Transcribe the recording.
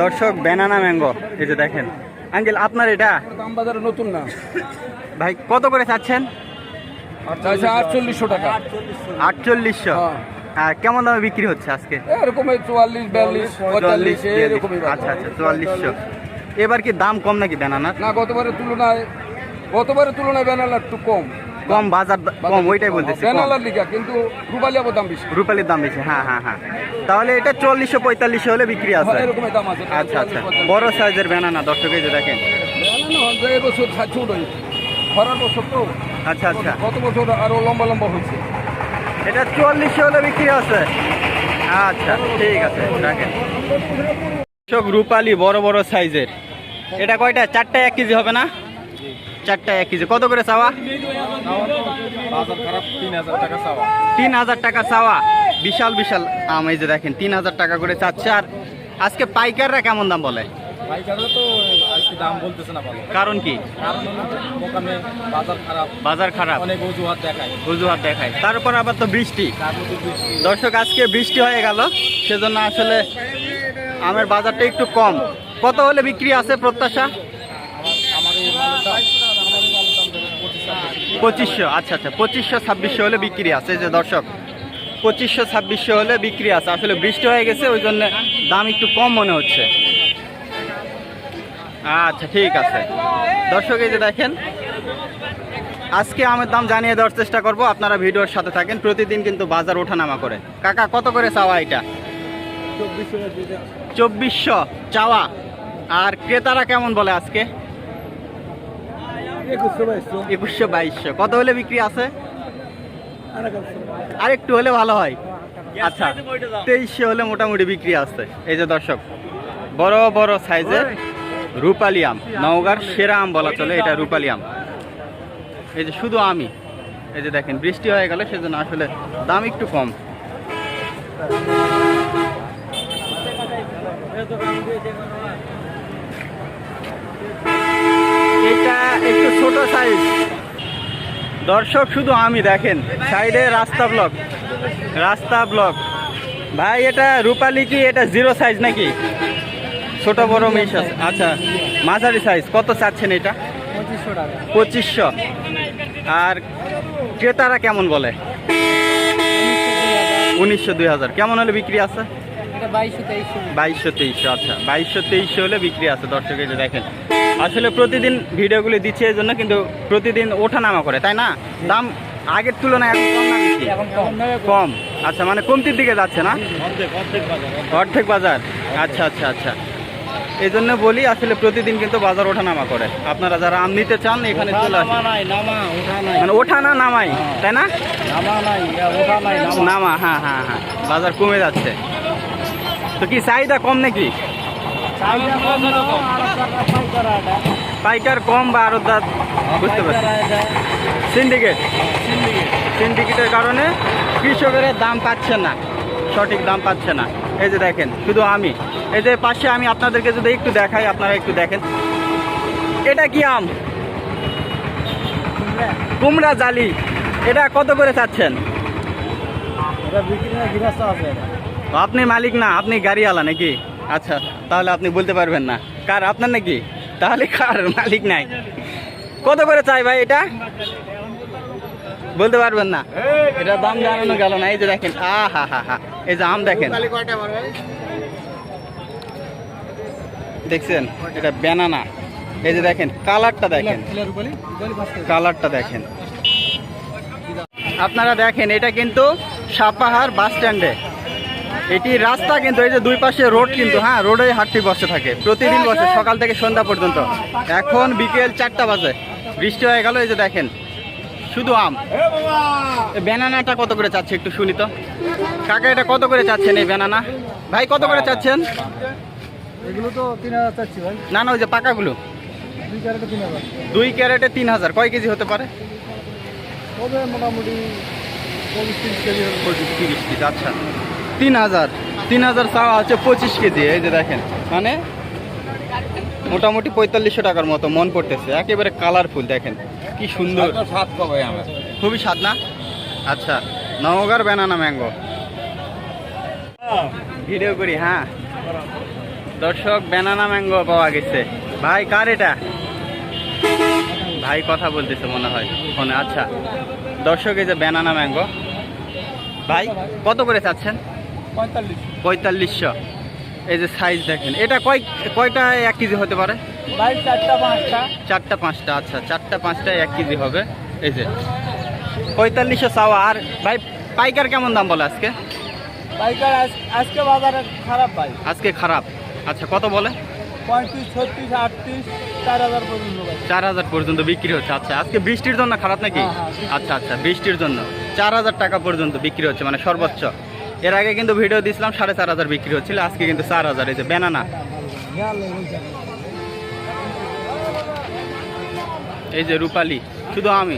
দর্শক banana mango এই যে দেখেন। আঙ্কেল আপনার এটা? দাম বাজারে নতুন না। ভাই কত করে চাচ্ছেন? আটচল্লিশশো টাকা। আটচল্লিশশো? হ্যাঁ। কেমন দামে বিক্রি হচ্ছে আজকে? এরকম চুয়াল্লিশ বিয়াল্লিশ পঁয়তাল্লিশ। আচ্ছা আচ্ছা চুয়াল্লিশশো। এবার কি দাম কম নাকি ব্যানানার না গতবারের তুলনায় গতবারের তুলনায় বেনালা একটু কম। কম বাজার কম ওইটাই বলতেছি কম। বেনালার লিগা কিন্তু রুবালি আবার দাম বেশি। রূপালির দাম বেশি হ্যাঁ হ্যাঁ হ্যাঁ। তাহলে এটা চল্লিশশো পঁয়তাল্লিশশো হলে বিক্রি আছে। এরকমই দাম আছে আচ্ছা আচ্ছা। বড় সাইজের বেনানা দর্শক এই যে দেখেন। এবছর ছোট খরার বছর তো। আচ্ছা আচ্ছা। কত বছর আরও লম্বা লম্বা হয়েছে। এটা চুয়াল্লিশশো হলে বিক্রি আছে। আচ্ছা ঠিক আছে রাখেন। দর্শক রূপালি বড় বড় সাইজের। এটা কয়টা? চারটা এক কেজি হবে না? চারটা এক কেজি। কত করে চাওয়া? তিন হাজার টাকা চাওয়া। বিশাল বিশাল আম এই যে দেখেন তিন হাজার টাকা করে চাচ্ছে। আর আজকে পাইকাররা কেমন দাম বলে? কারণ কি? বাজার খারাপ। অনেক অজুহাত দেখায়। অজুহাত দেখায়। তারপর আবার তো বৃষ্টি। দর্শক আজকে বৃষ্টি হয়ে গেল। সেজন্য আসলে আমের বাজারটা একটু কম। কত হলে বিক্রি আছে প্রত্যাশা আমার এই মালটা আমার এই মালটা দাম ধরুন পঁচিশ টাকা পঁচিশশো আচ্ছা আচ্ছা পঁচিশশো, ছাব্বিশশো হলে বিক্রি আছে যে দর্শক, পঁচিশশো, ছাব্বিশশো হলে বিক্রি আছে, আসলে বৃষ্টি হয়ে গেছে, ওই জন্য দাম একটু কম মনে হচ্ছে। আচ্ছা ঠিক আছে। দর্শক, এই যে দেখেন, আজকে আমের দাম জানিয়ে দেওয়ার চেষ্টা করব, আপনারা ভিডিওর সাথে থাকেন, প্রতিদিন কিন্তু বাজার ওঠানামা করে। কাকা, কত করে চাওয়া এটা? চব্বিশশো, চাওয়া। আর ক্রেতারা কেমন বলে আজকে? একুশশো বাইশশো। কত হলে বিক্রি আছে? আর একটু হলে ভালো হয়। আচ্ছা তেইশশো হলে মোটামুটি বিক্রি আছে। এই যে দর্শক, বড় বড় সাইজের রূপালি আম। নওগাঁর সেরা আম বলা চলে, এটা রূপালি আম। এই যে শুধু আমি, এই যে দেখেন, বৃষ্টি হয়ে গেলে, সেজন্য আসলে দাম একটু কম। এটা ছোট সাইজ। দর্শক শুধু আমি দেখেন। সাইডে রাস্তা ব্লক। রাস্তা ব্লক। ভাই এটা রূপালি কি? এটা জিরো সাইজ নাকি? ছোট বড় মিশ আছে। আচ্ছা মাঝারি সাইজ। কত চাচ্ছেন এটা? পঁচিশশো আর ক্রেতারা কেমন বলে? উনিশশো দুই হাজার। কেমন হলে বিক্রি আছে? বাইশশো তেইশশো। বাইশশো তেইশশো আচ্ছা। বাইশশো তেইশশো হলে বিক্রি আছে। দর্শক এই যে দেখেন। আসলে প্রতিদিন ভিডিওগুলি দিচ্ছে এই জন্য কিন্তু প্রতিদিন ওঠা নামা করে তাই না? দাম আগের তুলনায় এখন কম না কম। আচ্ছা মানে কমতির দিকে যাচ্ছে না? অর্ধেক বাজার আচ্ছা আচ্ছা আচ্ছা। এই জন্য বলি আসলে প্রতিদিন কিন্তু বাজার ওঠা নামা করে। আপনারা যারা আম নিতে চান এখানে চলে আসেন। ওঠা মানে ওঠা না নামাই তাই না? নামা হ্যাঁ হ্যাঁ হ্যাঁ। বাজার কমে যাচ্ছে। তো কি চাহিদা কম নাকি? পাইকার কম বা আরও দাঁত বুঝতে পারছি। সিন্ডিকেট সিন্ডিকেটের কারণে কৃষকের দাম পাচ্ছে না সঠিক দাম পাচ্ছে না। এই যে দেখেন শুধু আমি। এই যে পাশে আমি আপনাদেরকে যদি একটু দেখাই আপনারা একটু দেখেন। এটা কি আম? কুমড়া জালি। এটা কত করে চাচ্ছেন? আপনি মালিক না আপনি গাড়িওয়ালা নাকি? আচ্ছা তাহলে আপনি বলতে পারবেন না। কার, আপনার নাকি? তাহলে কার? মালিক নাই। কত করে চাই ভাই এটা? বলতে পারবেন না। এটা দাম জানানো গেল না, এই যে দেখেন আ হা হা হা এই যে আম দেখেন। দেখছেন? এটা ব্যানানা এই যে দেখেন কালারটা দেখেন। কালারটা দেখেন। আপনারা দেখেন, এটা কিন্তু সাপাহার বাস স্ট্যান্ডে। এটি রাস্তা কিন্তু এই যে দুই পাশে রোড কিন্তু হ্যাঁ রোডে হাটটি বসে থাকে। প্রতিদিন বসে সকাল থেকে সন্ধ্যা পর্যন্ত। এখন বিকেল চারটা বাজে। বৃষ্টি হয়ে গেল এই যে দেখেন শুধু আম। এই ব্যানানাটা কত করে চাচ্ছে একটু শুনি তো? কাকা এটা কত করে চাচ্ছেন এই ব্যানানা ভাই কত করে চাচ্ছেন? এগুলো তো তিন হাজার চাচ্ছি ভাই। না না ওই যে পাকাগুলো। দুই ক্যারেটে তিন হাজার। কয় কেজি হতে পারে? মোটামুটি পঁচিশ তিরিশ কেজি হবে। তিরিশ কেজি আচ্ছা। তিন হাজার। তিন হাজার চাওয়া হচ্ছে পঁচিশ কেজি এই যে দেখেন। মানে মোটামুটি পঁয়তাল্লিশশো টাকার মতো মন পড়তেছে। একেবারে কালারফুল দেখেন। কি সুন্দর। স্বাদ কবে আমার। খুবই স্বাদ না? আচ্ছা নওগাঁর ব্যানানা ম্যাঙ্গো ভিডিও করি হ্যাঁ। দর্শক ব্যানানা ম্যাঙ্গো পাওয়া গেছে। ভাই কার এটা? ভাই কথা বলতেছে মনে হয় ফোনে। আচ্ছা দর্শক এই যে ব্যানানা ম্যাঙ্গো ভাই কত করে চাচ্ছেন? পঁয়তাল্লিশশো। এই যে সাইজ দেখেন এটা কয় কয়টা এক কেজি হতে পারে? চারটা পাঁচটা। চারটা পাঁচটা আচ্ছা চারটা পাঁচটা এক কেজি হবে। এই যে পঁয়তাল্লিশশো চাওয়া। আর ভাই পাইকার কেমন দাম বলে আজকে? পাইকার আজ- আজকে বাজারে খারাপ ভাই। আজকে খারাপ। আচ্ছা কত বলে? পঁয়ত্রিশ ছত্রিশ আটত্রিশ চার হাজার পর্যন্ত বিক্রি হচ্ছে। আচ্ছা আজকে বৃষ্টির জন্য খারাপ নাকি? হ্যাঁ, হ্যাঁ। আচ্ছা আচ্ছা বৃষ্টির জন্য। চার হাজার টাকা পর্যন্ত বিক্রি হচ্ছে মানে সর্বোচ্চ। এর আগে কিন্তু ভিডিও দিছিলাম, সাড়ে চার হাজার বিক্রি হচ্ছিল, আজকে কিন্তু চার হাজার, এই যে বেনানা এই যে রূপালি, শুধু আমি।